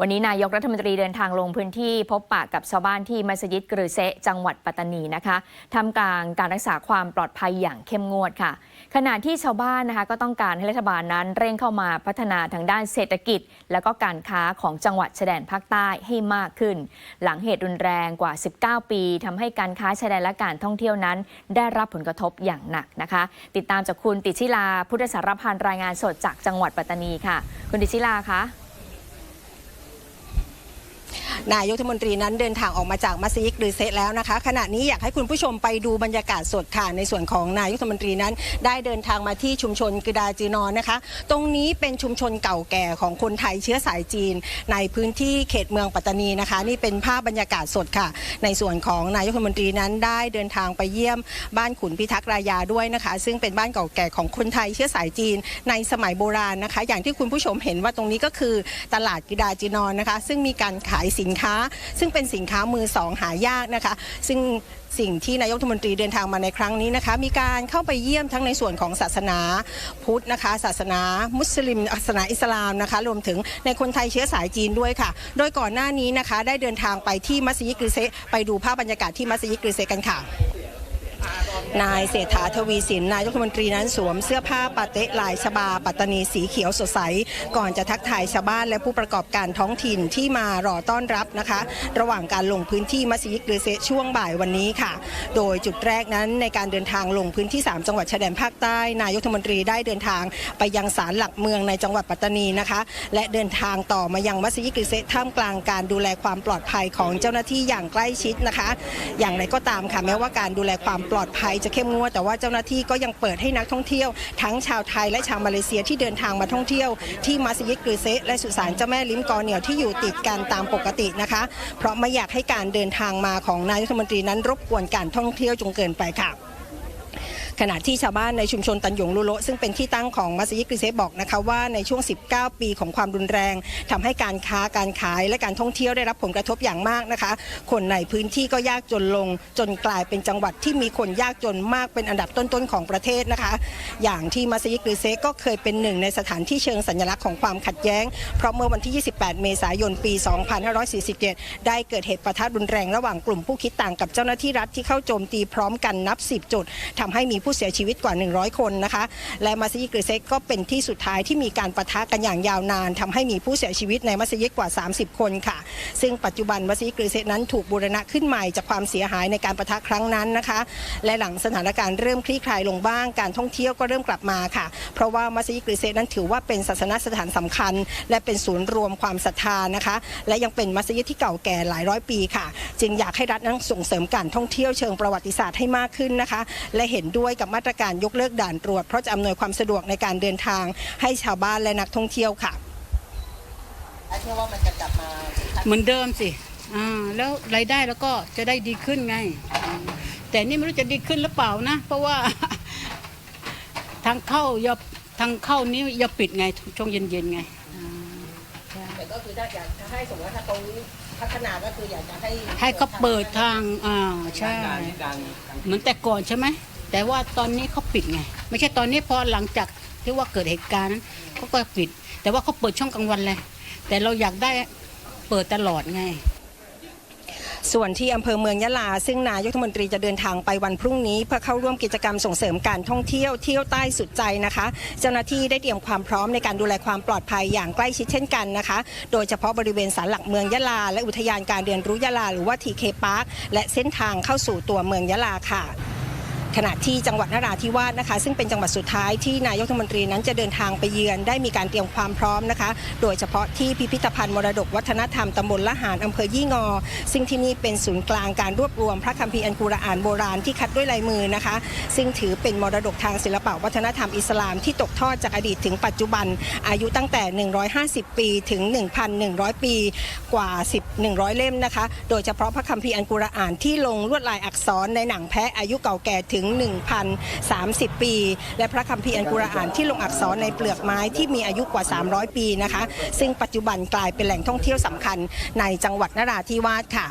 วันนี้นายกรัฐมนตรีเดินทางลงพื้นที่พบปะกับชาวบ้านที่มัสยิดกรือเซะจังหวัดปัตตานีนะคะทำกลางการรักษาความปลอดภัยอย่างเข้มงวดค่ะ ขณะที่ชาวบ้านนะคะก็ต้องการให้รัฐบาลนั้นเร่งเข้ามาพัฒนาทางด้านเศรษฐกิจ และก็การค้าของจังหวัดชายแดนภาคใต้ให้มากขึ้น หลังเหตุรุนแรงกว่า 19 ปีทำให้การค้าชายแดนและการท่องเที่ยวนั้น ได้รับผลกระทบอย่างหนักนะคะ ติดตามจากคุณติชิลาพุทธสารพันรายงานสดจากจังหวัดปัตตานีค่ะ คุณติชิลาคะ นายกรัฐมนตรีนั้นเดินทางออกมาจากมัสยิดหรือเซะแล้วนะคะ ขณะนี้อยากให้คุณผู้ชมไปดูบรรยากาศสดค่ะในส่วนของนายกรัฐมนตรีนั้น ได้เดินทางมาที่ชุมชนกดาจีนอนนะคะ ตรงนี้เป็นชุมชนเก่าแก่ของคนไทยเชื้อสายจีน ในพื้นที่เขตเมืองปัตตานีนะคะ นี่เป็นภาพบรรยากาศสดค่ะ ในส่วนของนายกรัฐมนตรีนั้นได้เดินทางไปเยี่ยมบ้านขุนพิทักษ์รายาด้วยนะคะ ซึ่งเป็นบ้านเก่าแก่ของคนไทยเชื้อสายจีน ในสมัยโบราณนะคะ อย่างที่คุณผู้ชมเห็นว่าตรงนี้ก็คือตลาดกิดาจีนอนนะคะ ซึ่งมีการขายสินค้า ซึ่งเป็นสินค้ามือสองหายากนะคะ ซึ่งสิ่งที่นายกรัฐมนตรีเดินทางมาในครั้งนี้นะคะ มีการเข้าไปเยี่ยมทั้งในส่วนของศาสนาพุทธนะคะ ศาสนามุสลิมศาสนาอิสลามนะคะ รวมถึงในคนไทยเชื้อสายจีนด้วยค่ะ โดยก่อนหน้านี้นะคะ ได้เดินทางไปที่มัสยิดกริเซไปดูภาพบรรยากาศที่มัสยิดกริเซกันค่ะ นายเศรษฐาทวีสินนายกรัฐมนตรีนั้นสวมเสื้อผ้าปาเตะลายชบา ปัตตานีสีเขียวสดใส ก่อนจะทักทายชาวบ้านและผู้ประกอบการท้องถิ่นที่มารอต้อนรับนะคะ ระหว่างการลงพื้นที่มัสยิดกรือเซช่วงบ่ายวันนี้ค่ะ โดยจุดแรกนั้นในการเดินทางลงพื้นที่ 3 จังหวัดชายแดนภาคใต้ นายกรัฐมนตรีได้เดินทางไปยังศาลหลักเมืองในจังหวัดปัตตานีนะคะ และเดินทางต่อมายังมัสยิดกรือเซท่ามกลางการดูแลความปลอดภัยของเจ้าหน้าที่อย่างใกล้ชิดนะคะ อย่างไรก็ตามค่ะแม้ว่าการดูแลความปลอดภัยจะเข้มงวดแต่ว่าเจ้าหน้าที่ก็ยังเปิดให้นักท่องเที่ยว ทั้งชาวไทยและชาวมาเลเซียที่เดินทางมาท่องเที่ยว ที่มัสยิดกรือเซะและสุสานเจ้าแม่ลิ้มกอเหนียวที่อยู่ติดกันตามปกตินะคะ เพราะไม่อยากให้การเดินทางมาของนายรัฐมนตรีนั้นรบกวนการท่องเที่ยวจงเกินไปค่ะ ขณะที่ชาวบ้านในชุมชนตันหยงลุโลซึ่งเป็นที่ตั้งของมัสยิดกริเซบอกนะคะว่าในช่วง 19 ปีของความรุนแรงทำให้การค้าการขายและการท่องเที่ยวได้รับผลกระทบอย่างมากนะคะ คนในพื้นที่ก็ยากจนลง จนกลายเป็นจังหวัดที่มีคนยากจนมากเป็นอันดับต้นๆของประเทศนะคะ อย่างที่มัสยิดกริเซก็เคยเป็นหนึ่งในสถานที่เชิงสัญลักษณ์ของความขัดแย้ง เพราะเมื่อวันที่ 28 เมษายน ปี 2547 ได้เกิดเหตุประทะรุนแรงระหว่างกลุ่มผู้คิดต่างกับเจ้าหน้าที่รัฐที่เข้าโจมตีพร้อมกันนับ 10 จุดทำให้มีผู้เสียชีวิตกว่า 100 คนนะคะ และมัสยิดกริเซกก็เป็นที่สุดท้ายที่มีการปะทะกันอย่างยาวนานทำให้มีผู้เสียชีวิตในมัสยิดกว่า 30 คนค่ะ ซึ่งปัจจุบันมัสยิดกริเซกนั้นถูกบูรณะขึ้นใหม่จากความเสียหายในการปะทะครั้งนั้นนะคะ และหลังสถานการณ์เริ่มคลี่คลายลงบ้างการท่องเที่ยวก็เริ่มกลับมาค่ะ เพราะว่ามัสยิดกริเซกนั้นถือว่าเป็นศาสนสถานสำคัญ และเป็นศูนย์รวมความศรัทธานะคะ และยังเป็นมัสยิดที่เก่าแก่หลายร้อยปีค่ะ จึงอยากให้รัฐนั้นส่งเสริมการท่องเที่ยวเชิงประวัติศาสตร์ให้มากขึ้นนะคะ และเห็นด้วยกับมาตรการยกเลิกด่านตรวจ เพราะจะอำนวยความสะดวกในการเดินทางให้ชาวบ้านและนักท่องเที่ยวค่ะเชื่อว่ามันจะกลับมาเหมือนเดิมสิอ่าแล้วรายได้แล้วก็จะได้ดีขึ้นไงอ่าแต่นี่ไม่รู้จะดีขึ้นหรือเปล่านะ เพราะว่า ทางเข้าอย่าทางเข้านี้อย่าปิดไงช่วงเย็นๆไงอ่าใช่แต่ก็คือถ้าอยากจะให้สมมติว่าถ้าตรงนี้พัฒนาก็คืออยากจะให้ให้เขาเปิดทางอ่าใช่เหมือนแต่ก่อนใช่ไหม แต่ว่าตอนนี้เขาปิดไง ไม่ใช่ตอนนี้พอหลังจากที่ว่าเกิดเหตุการณ์นั้นเขาก็ปิด แต่ว่าเขาเปิดช่องกลางวันเลยแต่เราอยากได้เปิดตลอดไงส่วนที่อำเภอเมืองยะลา ซึ่งนายกรัฐมนตรีจะเดินทางไปวันพรุ่งนี้ เพื่อเข้าร่วมกิจกรรมส่งเสริมการท่องเที่ยวเที่ยวใต้สุดใจนะคะ เจ้าหน้าที่ได้เตรียมความพร้อมในการดูแลความปลอดภัยอย่างใกล้ชิดเช่นกันนะคะ โดยเฉพาะบริเวณศาลหลักเมืองยะลา และอุทยานการเรียนรู้ยะลา หรือว่าทีเคพาร์คและเส้นทางเข้าสู่ตัวเมืองยะลาค่ะ ขณะที่จังหวัดนราธิวาสนะคะ ซึ่งเป็นจังหวัดสุดท้ายที่นายกรัฐมนตรีนั้นจะเดินทางไปเยือนได้มีการเตรียมความพร้อมนะคะ โดยเฉพาะที่พิพิธภัณฑ์มรดกวัฒนธรรมตำบลละหารอำเภอยี่งอ ซึ่งที่นี่เป็นศูนย์กลางการรวบรวมพระคัมภีร์อันกุรอานโบราณที่คัดด้วยลายมือนะคะ ซึ่งถือเป็นมรดกทางศิลปวัฒนธรรมอิสลามที่ตกทอดจากอดีตถึงปัจจุบัน อายุตั้งแต่ 150 ปีถึง 1,100 ปีกว่า 10 100 เล่มนะคะ โดยเฉพาะพระคัมภีร์อันกุรอานที่ลงลวดลายอักษรในหนังแพะอายุเก่าแก่ถึง1,030 ปี และพระคัมภีร์อันกุรอานที่ลงอักษรในเปลือกไม้ที่มีอายุกว่า 300 ปีนะคะ ซึ่งปัจจุบันกลายเป็นแหล่งท่องเที่ยวสำคัญในจังหวัดนราธิวาสค่ะ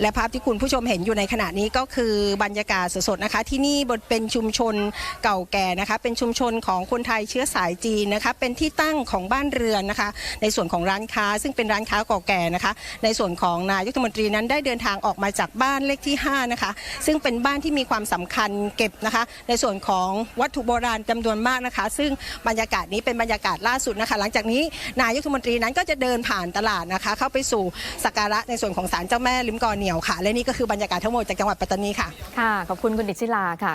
และภาพที่คุณผู้ชมเห็นอยู่ในขณะนี้ก็คือบรรยากาศสดๆนะคะ ที่นี่บนเป็นชุมชนเก่าแก่นะคะ เป็นชุมชนของคนไทยเชื้อสายจีนนะคะ เป็นที่ตั้งของบ้านเรือนนะคะ ในส่วนของร้านค้า ซึ่งเป็นร้านค้าเก่าแก่นะคะ ในส่วนของนายกรัฐมนตรีนั้นได้เดินทางออกมาจากบ้านเลขที่5นะคะซึ่งเป็นบ้านที่มีความสำคัญเก็บนะคะ ในส่วนของวัตถุโบราณจำนวนมากนะคะ ซึ่งบรรยากาศนี้เป็นบรรยากาศล่าสุดนะคะ หลังจากนี้นายกรัฐมนตรีนั้นก็จะเดินผ่านตลาดนะคะ เข้าไปสู่สักการะในส่วนของศาลเจ้าแม่ลิมกอนเหนียวค่ะ และนี่ก็คือบรรยากาศทั้งหมดจากจังหวัดปัตตานีค่ะ ค่ะ ขอบคุณคุณดิชิลาค่ะ